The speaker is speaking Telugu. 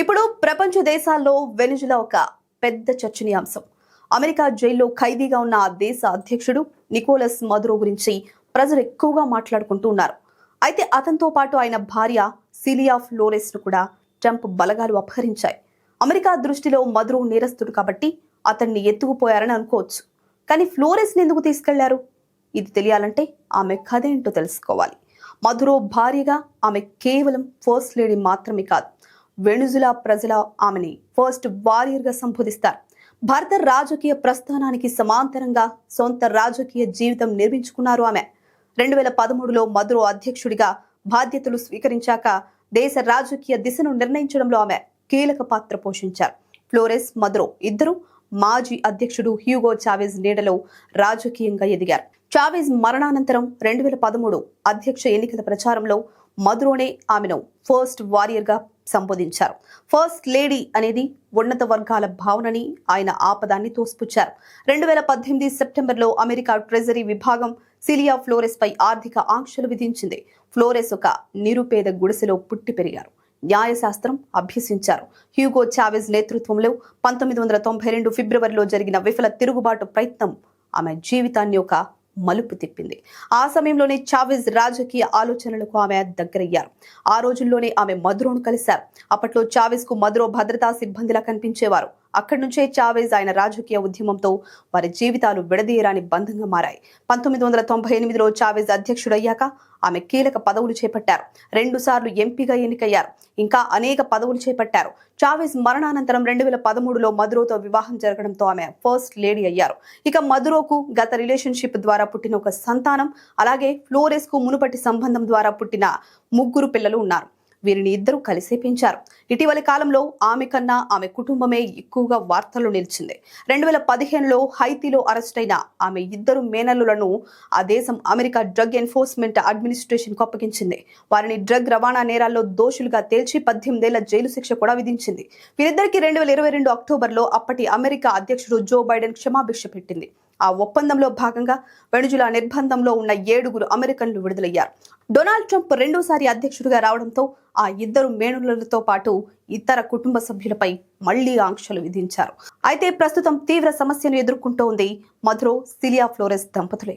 ఇప్పుడు ప్రపంచ దేశాల్లో వెనుజులా ఒక పెద్ద చర్చనీయాంశం. అమెరికా జైల్లో ఖైదీగా ఉన్న ఆ దేశ అధ్యక్షుడు నికోలస్ మదురో గురించి ప్రజలు ఎక్కువగా మాట్లాడుకుంటూ ఉన్నారు. అయితే అతనితో పాటు ఆయన భార్య సిలియా ఫ్లోరెస్ను కూడా ట్రంప్ బలగాలు అపహరించాయి. అమెరికా దృష్టిలో మదురో నేరస్తుడు కాబట్టి అతన్ని ఎత్తుకుపోయారని అనుకోవచ్చు. కానీ ఫ్లోరెస్ని ఎందుకు తీసుకెళ్ళారు? ఇది తెలియాలంటే ఆమె కథ ఏంటో తెలుసుకోవాలి. మధురో భార్యగా ఆమె కేవలం ఫస్ట్ లేడీ మాత్రమే కాదు. వెనుజులా ప్రజల ఆమెని ఫస్ట్ వారియర్గా సంబోధిస్తారు. భారత రాజకీయ ప్రస్థానానికి సమాంతరంగా సొంత రాజకీయ జీవితం నిర్మించుకున్నారు ఆమె. రెండు వేల పదమూడులో మధురో అధ్యక్షుడిగా బాధ్యతలు స్వీకరించాక దేశ రాజకీయ దిశను నిర్ణయించడంలో ఆమె కీలక పాత్ర పోషించారు. ఫ్లోరెస్ మధురో ఇద్దరు మాజీ అధ్యక్షుడు హ్యూగో చావెజ్ నీడలో రాజకీయంగా ఎదిగారు. చావెజ్ మరణానంతరం రెండు వేల పదమూడు అధ్యక్ష ఎన్నికల ప్రచారంలో మధురోనే ఆమెను ఫస్ట్ వారియర్గా సంబోధించారు. ఫస్ట్ లేడీ అనేది ఉన్నత వర్గాల భావనని ఆయన ఆపదాన్ని తోసిపుచ్చారు. రెండు వేల పద్దెనిమిది సెప్టెంబర్లో అమెరికా ట్రెజరీ విభాగం సిలియా ఫ్లోరెస్ పై ఆర్థిక ఆంక్షలు విధించింది. ఫ్లోరెస్ ఒక నిరుపేద గుడిసెలో పుట్టి పెరిగారు. న్యాయశాస్త్రం అభ్యసించారు. హ్యూగో చావెజ్ నేతృత్వంలో పంతొమ్మిది వందల తొంభై రెండు ఫిబ్రవరిలో జరిగిన విఫల తిరుగుబాటు ప్రయత్నం ఆమె జీవితాన్ని ఒక మలుపు తిప్పింది. ఆ సమయంలోనే చావెజ్ రాజకీయ ఆలోచనలకు ఆమె దగ్గరయ్యారు. ఆ రోజుల్లోనే ఆమె మధురోను కలిశారు. అప్పట్లో చావెజ్కు మధురో భద్రతా సిబ్బందిలా కనిపించేవారు. అక్కడి నుంచే చావేజ్ ఆయన రాజకీయ ఉద్యమంతో వారి జీవితాలు విడదీయరాని బంధంగా మారాయి. పంతొమ్మిది వందల తొంభై ఎనిమిదిలో చావేజ్ అధ్యక్షుడయ్యాక ఆమె కీలక పదవులు చేపట్టారు. రెండు సార్లు ఎంపీగా ఎన్నికయ్యారు. ఇంకా అనేక పదవులు చేపట్టారు. చావేజ్ మరణానంతరం రెండు వేల పదమూడులో మధురోతో వివాహం జరగడంతో ఆమె ఫస్ట్ లేడీ అయ్యారు. ఇక మధురోకు గత రిలేషన్షిప్ ద్వారా పుట్టిన ఒక సంతానం అలాగే ఫ్లోరెస్కు మునుపటి సంబంధం ద్వారా పుట్టిన ముగ్గురు పిల్లలు ఉన్నారు. వీరిని ఇద్దరు కలిసేపించారు ఇటీవలి కాలంలో ఆమె కన్నా ఆమె కుటుంబమే ఎక్కువగా వార్తలు నిలిచింది. రెండు వేల పదిహేనులో హైతీలో అరెస్ట్ అయిన ఆమె ఇద్దరు మేనల్లులను ఆ దేశం అమెరికా డ్రగ్ ఎన్ఫోర్స్మెంట్ అడ్మినిస్ట్రేషన్కు అప్పగించింది వారిని డ్రగ్ రవాణా నేరాల్లో దోషులుగా తేల్చి పద్దెనిమిదేళ్ళ జైలు శిక్ష కూడా విధించింది. వీరిద్దరికి రెండు వేల ఇరవై రెండు అక్టోబర్లో అప్పటి అమెరికా అధ్యక్షుడు జో బైడెన్ క్షమాభిక్ష పెట్టింది. ఆ ఒప్పందంలో భాగంగా వెనుజులా నిర్బంధంలో ఉన్న ఏడుగురు అమెరికన్లు విడుదలయ్యారు. డొనాల్డ్ ట్రంప్ రెండోసారి అధ్యక్షుడిగా రావడంతో ఆ ఇద్దరు మేనులతో పాటు ఇతర కుటుంబ సభ్యులపై మళ్ళీ ఆంక్షలు విధించారు. అయితే ప్రస్తుతం తీవ్ర సమస్యను ఎదుర్కొంటోంది మధురో సిలియా ఫ్లోరెస్ దంపతులే.